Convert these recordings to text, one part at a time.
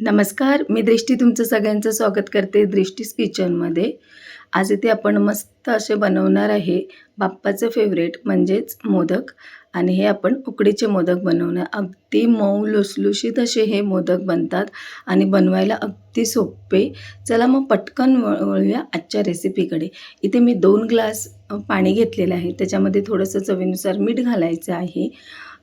नमस्कार मी दृष्टी तुमचं सगळ्यांचं स्वागत करते दृष्टीस किचनमध्ये आज इथे आपण मस्त असे बनवणार आहे बाप्पाचं फेवरेट म्हणजेच मोदक. आणि हे आपण उकडीचे मोदक बनवणं. अगदी मऊ लुसलुशीत असे हे मोदक बनतात आणि बनवायला अगदी सोपे. चला मग पटकन वळ वळूया आजच्या रेसिपीकडे. इथे मी दोन ग्लास पाणी घेतलेलं आहे. त्याच्यामध्ये थोडंसं चवीनुसार मीठ घालायचं आहे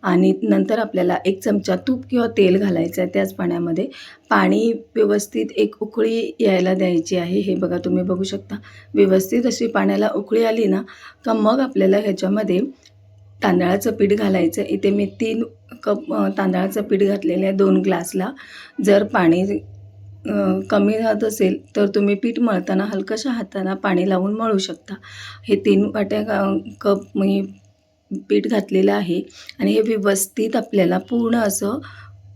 आणि नंतर आपल्याला एक चमचा तूप किंवा तेल घालायचं आहे त्याच पाण्यामध्ये. पाणी व्यवस्थित एक उकळी यायला द्यायची आहे. हे बघा तुम्ही बघू शकता. व्यवस्थित अशी पाण्याला उकळी आली ना का मग आपल्याला ह्याच्यामध्ये तांदळाचं पीठ घालायचं. इथे मी तीन कप तांदळाचं पीठ घातलेलं आहे दोन ग्लासला. जर पाणी कमी राहत असेल तर तुम्ही पीठ मळताना हलकशा हाताला पाणी लावून मळू शकता. हे तीन वाट्या कप मी पीठ घातलेलं आहे. आणि हे व्यवस्थित आपल्याला पूर्ण असं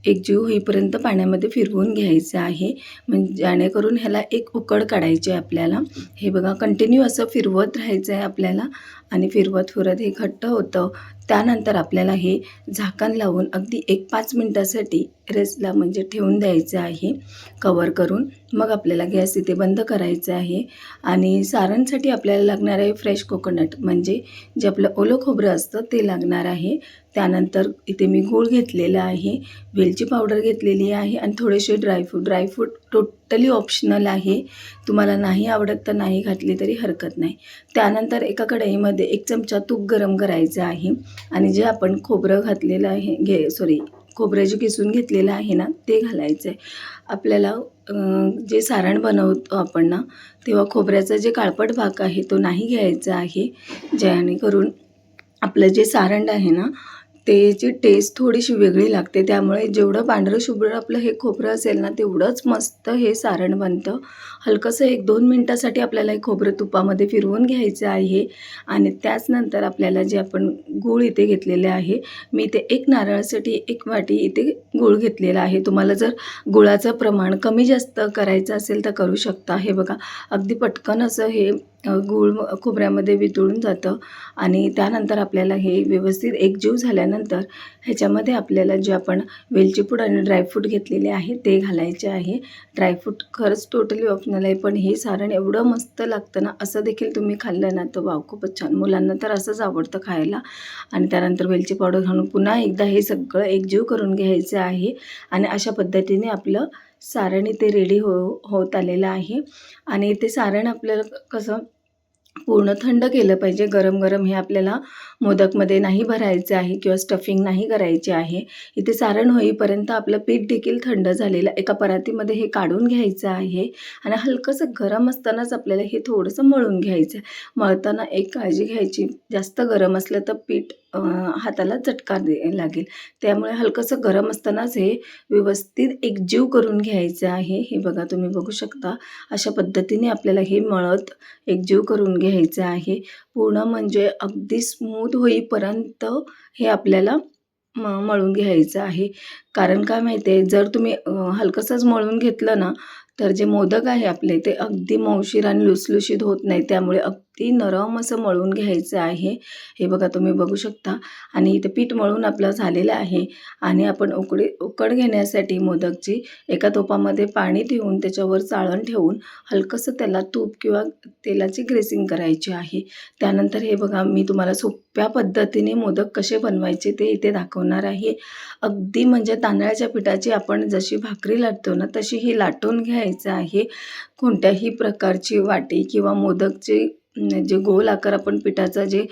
एकजीव होईपर्यंत पाण्यामध्ये फिरवून घ्यायचं आहे. म्हणजे जेणेकरून ह्याला एक उकड काढायची आहे आपल्याला. हे बघा कंटिन्यू असं फिरवत राहायचं आहे आपल्याला आणि फिरवत फिरत हे घट्ट होतं. त्यानंतर आपल्याला हे झाकण लावून अगदी एक पाच मिनटासाठी रेस्टला म्हणजे ठेवून द्यायचं आहे. कवर करून मग आपल्याला गॅस इथे बंद करायचं आहे. आणि सारणसाठी आपल्याला लागणार आहे फ्रेश कोकोनट म्हणजे जे आपलं ओलं खोबरं असतं ते लागणार आहे. त्यानंतर इथे मी गूळ घेतलेला आहे वेलची पावडर घेतलेली आहे आणि थोडेसे ड्रायफ्रूट ड्रायफ्रूट टोटली ऑप्शनल आहे. तुम्हाला नाही आवडत तर नाही घातली तरी हरकत नाही. त्यानंतर एका कढईमध्ये एक चमचा तूप गरम करायचं आहे आणि जे आपण खोबरं घातलेलं आहे घे सॉरी खोबरं जे किसून घेतलेलं आहे ना ते घालायचं आहे आपल्याला जे सारण बनवतो आपण ना तेव्हा खोबऱ्याचा जे काळपट भाग आहे तो नाही घ्यायचा आहे. जेणेकरून आपलं जे सारण आहे ना त्याची टेस्ट थोडीशी वेगळी लागते. त्यामुळे जेवढं पांढरं शुभ्र आपलं हे खोबरं असेल ना तेवढंच मस्त हे सारण बनतं. हलकंसं एक दोन मिनटासाठी आपल्याला हे खोबरं तुपामध्ये फिरवून घ्यायचं आहे. आणि त्याच नंतर आपल्याला जे आपण गूळ इथे घेतलेले आहे मी इथे एक नारळासाठी एक वाटी इथे गूळ घेतलेला आहे. तुम्हाला जर गुळाचं प्रमाण कमी जास्त करायचं असेल तर करू शकता. हे बघा अगदी पटकन असं हे गूळ खोबऱ्यामध्ये वितळून जातं आणि त्यानंतर आपल्याला हे व्यवस्थित एकजीव झाल्यानंतर ह्याच्यामध्ये आपल्याला जे आपण वेलची पूड आणि ड्रायफ्रूट घेतलेले आहे ते घालायचे आहे. ड्रायफ्रूट खरंच टोटली ऑप्शनल आहे पण हे सारण एवढं मस्त लागतं ना असं देखील तुम्ही खाल्लं ना तर वाव खूपच छान. मुलांना तर असंच आवडतं खायला. आणि त्यानंतर वेलची पावडर घालून पुन्हा एकदा हे सगळं एकजीव करून घ्यायचं आहे. आणि अशा पद्धतीने आपलं सारण इथे रेडी हो होत आलेलं आहे. आणि ते सारण आपल्याला कसं पूर्ण थंड केलं पाहिजे. गरम गरम हे आपल्याला मोदकमध्ये नाही भरायचं आहे किंवा स्टफिंग नाही करायची आहे. इथे सारण होईपर्यंत आपलं पीठ देखील थंड झालेलं एका परातीमध्ये हे काढून घ्यायचं आहे. आणि हलकंसं गरम असतानाच आपल्याला हे थोडंसं मळून घ्यायचं आहे मळताना एक काळजी घ्यायची जास्त गरम असलं तर पीठ हाताला चटका लागेल. त्यामुळे हलकंसं गरम असतानाच हे व्यवस्थित एकजीव करून घ्यायचं आहे. हे बघा तुम्ही बघू शकता. अशा पद्धतीने आपल्याला हे मळत एकजीव करून घ्यायचं आहे. पूर्ण म्हणजे अगदी स्मूथ होईपर्यंत हे आपल्याला म मळून घ्यायचं आहे. कारण काय माहिती आहे जर तुम्ही हलकंसंच मळून घेतलं ना तर जे मोदक आहे आपले ते अगदी मौशीर आणि लुसलुशीत होत नाही. त्यामुळे ती नरम असं मळून घ्यायचं आहे. हे बघा तुम्ही बघू शकता. आणि इथं पीठ मळून आपलं झालेलं आहे. आणि आपण उकडी उकड घेण्यासाठी मोदकची एका तोपामध्ये पाणी ठेवून त्याच्यावर चाळण ठेवून हलकंसं त्याला तूप किंवा तेलाची ग्रेसिंग करायची आहे. त्यानंतर हे बघा मी तुम्हाला सोप्या पद्धतीने मोदक कसे बनवायचे ते इथे दाखवणार आहे. अगदी म्हणजे तांदळाच्या पिठाची आपण जशी भाकरी लाटतो ना तशी ही लाटून घ्यायचं आहे. कोणत्याही प्रकारची वाटी किंवा मोदकची जे गोल आकार आपण पिठाचा जे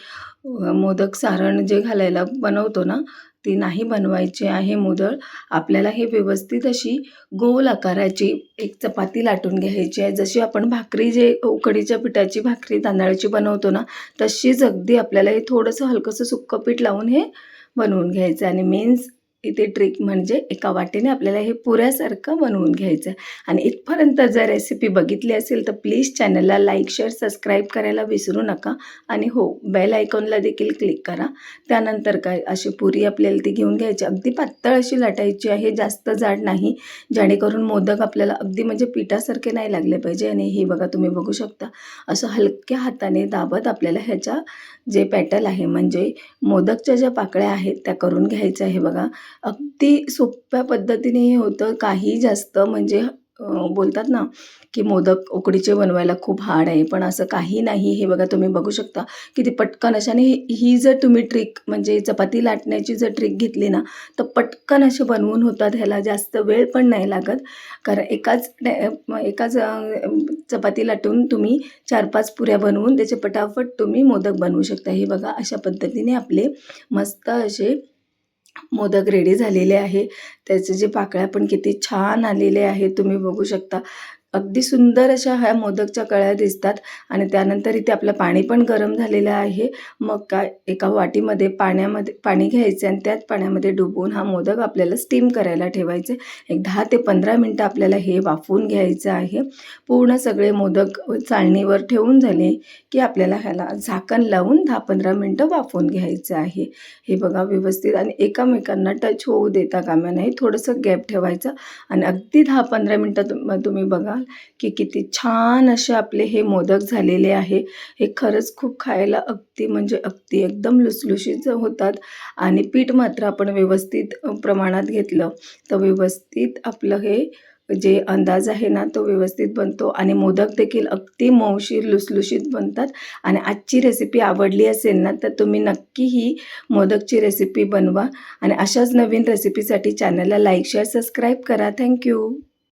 मोदक सारण जे घालायला बनवतो ना ती नाही बनवायची आहे मोदळ. आपल्याला हे व्यवस्थित अशी गोल आकाराची एक चपाती लाटून घ्यायची आहे. जशी आपण भाकरी जे उकडीच्या पिठाची भाकरी तांदळाची बनवतो ना तशीच अगदी आपल्याला हे थोडंसं हलकंसं सुक्कं पीठ लावून हे बनवून घ्यायचं आणि मेन्स इथे ट्रिक म्हणजे एका वाटेने आपल्याला हे पुऱ्यासारखं बनवून घ्यायचं. आणि इथपर्यंत जर रेसिपी बघितली असेल तर प्लीज चॅनलला लाईक शेअर सबस्क्राईब करायला विसरू नका. आणि हो बेल आयकॉनला देखील क्लिक करा. त्यानंतर काय अशी पुरी आपल्याला ती घेऊन घ्यायची. अगदी पातळ अशी लाटायची आहे जास्त जाड नाही. जेणेकरून मोदक आपल्याला अगदी म्हणजे पिठासारखे नाही लागले पाहिजे. आणि हे बघा तुम्ही बघू शकता. असं हलक्या हाताने दाबत आपल्याला ह्याच्या जे पॅटल आहे म्हणजे मोदकच्या ज्या पाकळ्या आहेत त्या करून घ्यायच्या. आहे बघा अगदी सोप्या पद्धतीने हे होतं. काही जास्त म्हणजे अ, बोलतात ना की मोदक उकडीचे बनवायला खूप हार्ड आहे. पण असं काही नाही. हे बघा तुम्ही बघू शकता किती पटकन अशा आणि ही ही जर तुम्ही ट्रिक म्हणजे चपाती लाटण्याची जर ट्रिक घेतली ना तर पटकन असे बनवून होतात. ह्याला जास्त वेळ पण नाही लागत. कारण एकाच एकाच चपाती लाटून तुम्ही चार पाच पुऱ्या बनवून त्याचे पटापट तुम्ही मोदक बनवू शकता. हे बघा अशा पद्धतीने आपले मस्त असे मोदक रेडी झालेले आहे. त्याचे जे पाकळ्या पण किती छान आलेले आहे तुम्ही बघू शकता. अगदी सुंदर अशा ह्या मोदकच्या कळ्या दिसतात आणि त्यानंतर इथे आपलं पाणी पण गरम झालेलं आहे. मग काय एका वाटीमध्ये पाण्यामध्ये पाणी घ्यायचं आणि त्यात पाण्यामध्ये डुबवून हा मोदक आपल्याला स्टीम करायला ठेवायचे. एक दहा ते पंधरा मिनटं आपल्याला हे वाफवून घ्यायचं आहे. पूर्ण सगळे मोदक चाळणीवर ठेवून झाले की आपल्याला ह्याला झाकण लावून दहा पंधरा मिनटं वाफवून घ्यायचं आहे. हे बघा व्यवस्थित आणि एकामेकांना टच होऊ देता कामा नाही थोडंसं गॅप ठेवायचं आणि अगदी दहा पंधरा मिनटं तुम तुम्ही बघा की किती छान असे आपले हे मोदक झालेले आहे. हे खरंच खूप खायला अगदी म्हणजे अगदी एकदम लुसलुशीत होतात आणि पीठ मात्र आपण व्यवस्थित प्रमाणात घेतलं तर व्यवस्थित आपलं हे जे अंदाज आहे ना तो व्यवस्थित बनतो आणि मोदक देखील अगदी मऊशीर लुसलुशीत बनतात. आणि आजची रेसिपी आवडली असेल ना तर तुम्ही नक्की ही मोदकची रेसिपी बनवा आणि अशाच नवीन रेसिपीसाठी चॅनलला लाईक शेअर सबस्क्राईब करा. Thank you